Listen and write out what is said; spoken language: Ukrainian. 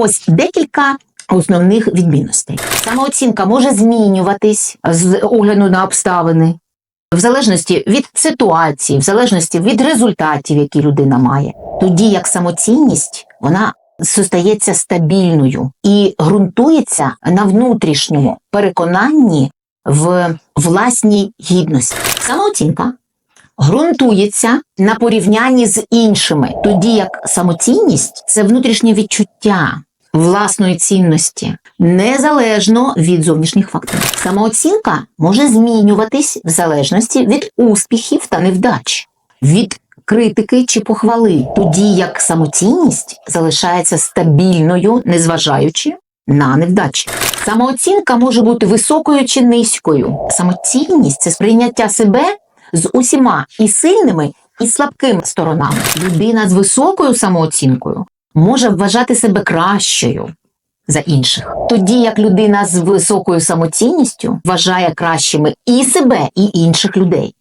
Ось декілька основних відмінностей. Самооцінка може змінюватись з огляду на обставини. В залежності від ситуації, в залежності від результатів, які людина має, тоді як самоцінність вона зостається стабільною і ґрунтується на внутрішньому переконанні в власній гідності. Самооцінка ґрунтується на порівнянні з іншими, тоді як самоцінність це внутрішнє відчуття власної цінності, незалежно від зовнішніх факторів. Самооцінка може змінюватись в залежності від успіхів та невдач, від критики чи похвали, тоді як самоцінність залишається стабільною, незважаючи на невдачі. Самооцінка може бути високою чи низькою. Самоцінність це сприйняття себе з усіма і сильними, і слабкими сторонами. Людина з високою самооцінкою може вважати себе кращою за інших, тоді як людина з високою самоцінністю вважає кращими і себе, і інших людей.